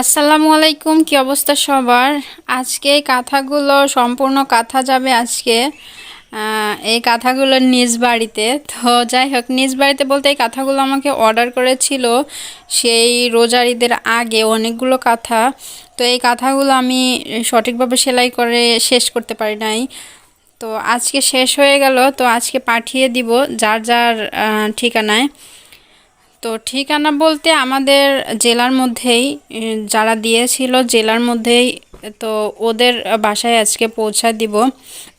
আসসালামু আলাইকুম, কি অবস্থা সবার? আজকে এই কাঁথাগুলো, সম্পূর্ণ কাঁথা যাবে আজকে এই কাঁথাগুলো নিজ বাড়িতে। তো যাই হোক, নিজ বাড়িতে বলতে এই কাঁথাগুলো আমাকে অর্ডার করেছিল সেই রোজার ঈদের আগে অনেকগুলো কাঁথা। তো এই কাঁথাগুলো আমি সঠিকভাবে সেলাই করে শেষ করতে পারি নাই। তো আজকে শেষ হয়ে গেল, তো আজকে পাঠিয়ে দিব যার যার ঠিকানায়। তো ঠিকানা বলতে আমাদের জেলার মধ্যেই যারা দিয়েছিল জেলার মধ্যেই, তো ওদের বাসায় আজকে পৌঁছা দিব।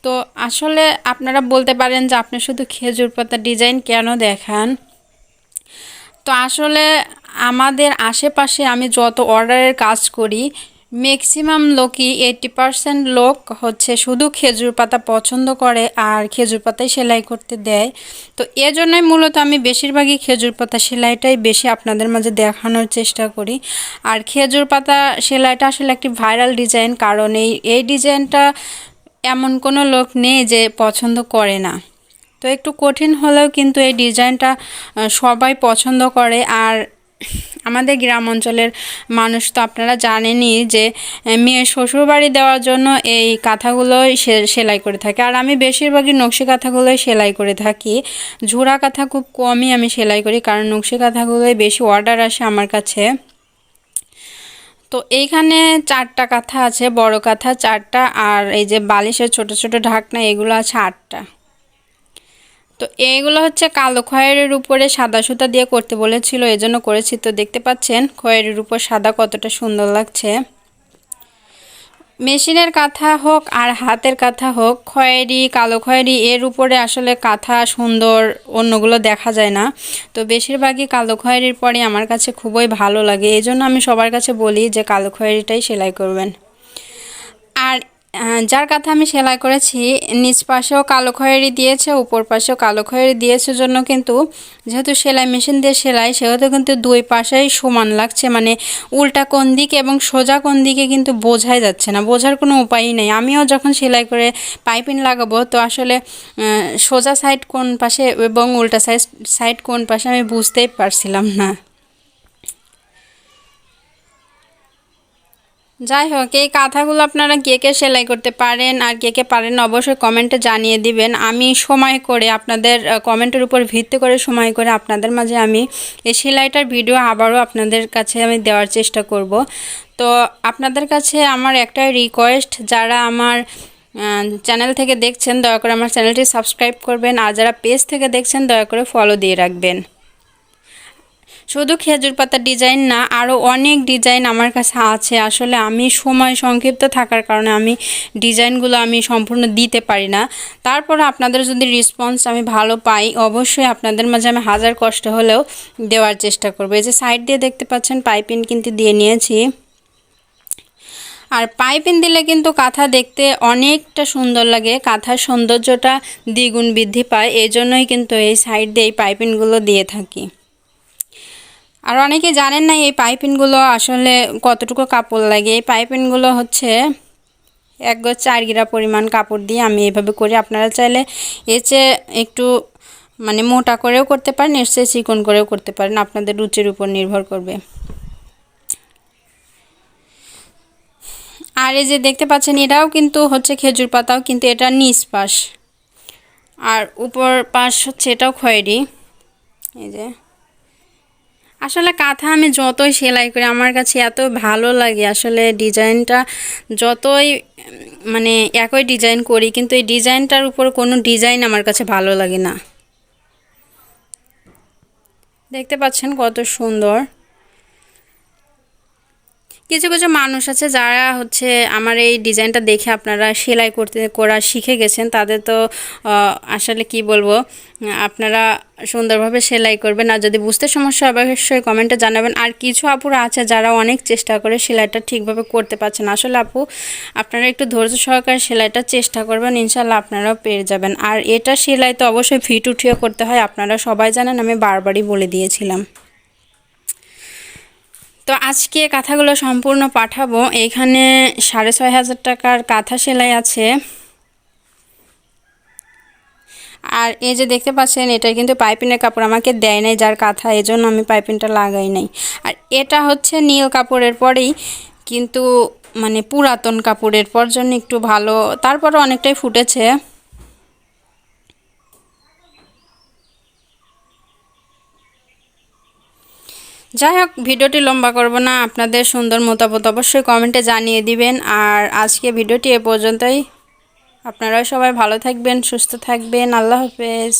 তো আসলে আপনারা বলতে পারেন যে আপনি শুধু খেজুর পাতা ডিজাইন কেন দেখান? তো আসলে আমাদের আশেপাশে আমি যত অর্ডারের কাজ করি ম্যাক্সিমাম লোকই এইটি পার্সেন্ট লোক হচ্ছে শুধু খেজুর পাতা পছন্দ করে আর খেজুর পাতাই সেলাই করতে দেয়। তো এজন্যই মূলত আমি বেশিরভাগই খেজুর পাতা সেলাইটাই বেশি আপনাদের মাঝে দেখানোর চেষ্টা করি। আর খেজুর পাতা সেলাইটা আসলে একটি ভাইরাল ডিজাইন কারণ এই এই ডিজাইনটা এমন কোনো লোক নেই যে পছন্দ করে না। তো একটু কঠিন হলেও কিন্তু এই ডিজাইনটা সবাই পছন্দ করে আর আমাদের গ্রাম অঞ্চলের মানুষ তো আপনারা জানেনই যে মেয়ের শ্বশুরবাড়ি দেওয়ার জন্য এই কাঁথাগুলোই সেলাই করে থাকে। আর আমি বেশিরভাগই নকশি কাঁথাগুলোই সেলাই করে থাকি। ঝুরা কাঁথা খুব কমই আমি সেলাই করি, কারণ নকশি কাঁথাগুলোই বেশি অর্ডার আসে আমার কাছে। তো এইখানে চারটা কাঁথা আছে, বড় কাঁথা চারটা, আর এই যে বালিশের ছোট ছোট ঢাকনা, এগুলো আছে আটটা। তো এইগুলো হচ্ছে কালো খয়েরের উপরে সাদা সুতা দিয়ে করতে বলেছিল, এজন্য করেছি। তো দেখতে পাচ্ছেন, খয়েরের উপর সাদা কতটা সুন্দর লাগছে। মেশিনের কাঁথা হোক আর হাতের কাঁথা হোক, খয়েরি, কালো খয়েরি, এর উপরে আসলে কাঁথা সুন্দর অন্যগুলো দেখা যায় না। তো বেশিরভাগই কালো খয়েরির পরে আমার কাছে খুবই ভালো লাগে। এই জন্য আমি সবার কাছে বলি যে কালো খয়েরিটাই সেলাই করবেন। যার কথা আমি সেলাই করেছি, নিচ পাশেও কালো খয়েরি দিয়েছে, উপর পাশেও কালো খয়েরি দিয়েছে জন্য কিন্তু যেহেতু সেলাই মেশিন দিয়ে সেলাই, সেহেতু কিন্তু দুই পাশেই সমান লাগছে। মানে উল্টা কোন দিকে এবং সোজা কোন দিকে কিন্তু বোঝাই যাচ্ছে না, বোঝার কোনো উপায়ই নেই। আমিও যখন সেলাই করে পাইপিং লাগাবো, তো আসলে সোজা সাইড কোন পাশে এবং উল্টা সাইড সাইড কোন পাশে আমি বুঝতেই পারছিলাম না। যাই হোক এই কাঁথাগুলো আপনারা কে কে সেলাই করতে পারেন আর কে কে পারেন অবশ্যই কমেন্টে জানিয়ে দিবেন। আমি সময় করে আপনাদের কমেন্টের উপর ভিত্তি করে সময় করে আপনাদের মাঝে আমি এই সেলাইটার ভিডিও আবারও আপনাদের কাছে আমি দেওয়ার চেষ্টা করব। তো আপনাদের কাছে আমার একটাই রিকোয়েস্ট যারা আমার চ্যানেল থেকে দেখছেন, দয়া করে আমার চ্যানেলটি সাবস্ক্রাইব করবেন। আর যারা পেজ থেকে দেখছেন, দয়া করে ফলো দিয়ে রাখবেন। শুধু খেজুর পাতার ডিজাইন না আরও অনেক ডিজাইন আমার কাছে আছে। আসলে আমি সময় সংক্ষিপ্ত থাকার কারণে আমি ডিজাইনগুলো আমি সম্পূর্ণ দিতে পারি না। তারপরে আপনাদের যদি রেসপন্স আমি ভালো পাই, অবশ্যই আপনাদের মাঝে আমি হাজার কষ্ট হলেও দেওয়ার চেষ্টা করব। এই যে সাইড দিয়ে দেখতে পাচ্ছেন পাইপিন কিন্তু দিয়ে নিয়েছি। আর পাইপিন দিলে কিন্তু কাঁথা দেখতে অনেকটা সুন্দর লাগে, কাঁথার সৌন্দর্যটা দ্বিগুণ বৃদ্ধি পায়। এই জন্যই কিন্তু এই সাইড দিয়ে এই পাইপিনগুলো দিয়ে থাকি। আর অনেকে জানেন না এই পাইপিনগুলো আসলে কতটুকু কাপড় লাগে। এই পাইপিনগুলো হচ্ছে এক গজ চার গিরা পরিমাণ কাপড় দিয়ে আমি এভাবে করি। আপনারা চাইলে চেয়ে একটু মানে মোটা করেও করতে পারেন চেয়ে চিকন করেও করতে পারেন। আপনাদের রুচির উপর নির্ভর করবে। আর এই যে দেখতে পাচ্ছেন, এটাও কিন্তু হচ্ছে খেজুর পাতাও কিন্তু এটা নিচ পাশ। আর উপর পাশ হচ্ছে এটাও খয়েরি। এই যে আসলে কাঁথা আমি যতই সেলাই করি, আমার কাছে এত ভালো লাগে। আসলে ডিজাইনটা যতই মানে একই ডিজাইন করি, কিন্তু এই ডিজাইনটার উপর কোনো ডিজাইন আমার কাছে ভালো লাগে না। দেখতে পাচ্ছেন কত সুন্দর। কিছু কিছু মানুষ আছে যারা হচ্ছে আমার এই ডিজাইনটা দেখে আপনারা সেলাই করতে, করা শিখে গেছেন। তাদের তো আসলে কি বলব, আপনারা সুন্দরভাবে সেলাই করবেন। আর যদি বুঝতে সমস্যা অবশ্যই কমেন্টে জানাবেন। আর কিছু আপুরা আছে যারা অনেক চেষ্টা করে সেলাইটা ঠিকভাবে করতে পারছেন আসলে আপু, আপনারা একটু ধৈর্য সহকারে সেলাইটা চেষ্টা করবেন ইনশাল্লাহ আপনারাও পেয়ে যাবেন। আর এটা সেলাই তো অবশ্যই ফিট উঠিয়ে করতে হয়। আপনারা সবাই জানেন, আমি বারবারই বলে দিয়েছিলাম। তো আজকে কাঁথাগুলো সম্পূর্ণ পাঠাবো। এখানে সাড়ে ছয় হাজার টাকার কাঁথা সেলাই আছে। আর এই যে দেখতে পাচ্ছেন এটা কিন্তু পাইপিনের কাপড়। আমাকে দেয় নাই যার কাঁথা এই জন্য আমি পাইপিনটা লাগাই নাই। আর এটা হচ্ছে নীল কাপড়ের পরেই, কিন্তু মানে পুরাতন কাপড়ের পর জন্য একটু ভালো। তারপরে অনেকটাই ফুটেছে। যাই হোক ভিডিওটি লম্বা করব না, আপনাদের সুন্দর মতামত অবশ্যই কমেন্টে জানিয়ে দিবেন। আর আজকে ভিডিওটি এ পর্যন্তই। আপনারা সবাই ভালো থাকবেন, সুস্থ থাকবেন। আল্লাহ হাফেজ।